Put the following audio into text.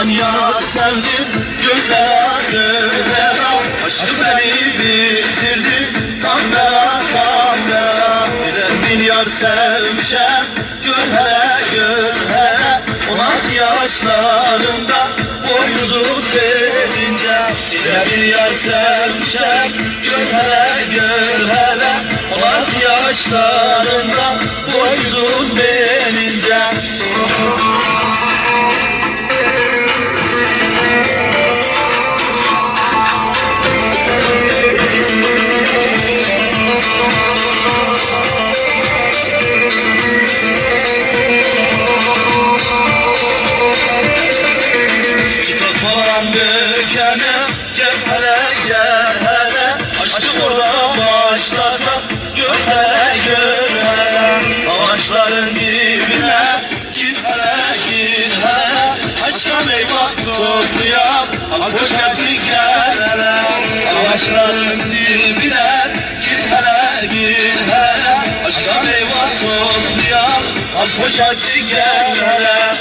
sevdim Güzel güzel. Aşkı beni bitirdi Tam bela tam bela Bir de milyar sevmişem Gör hele gör hele On altı yaşlarında Boynuzu verince Bir de milyar sevmişem Gör hele gör hele On altı yaşlarında Boynuzu verince Çıkart poşeti gel hele Ağaçların dibine Git hele git hele. Aşka meyve poşeti gel hele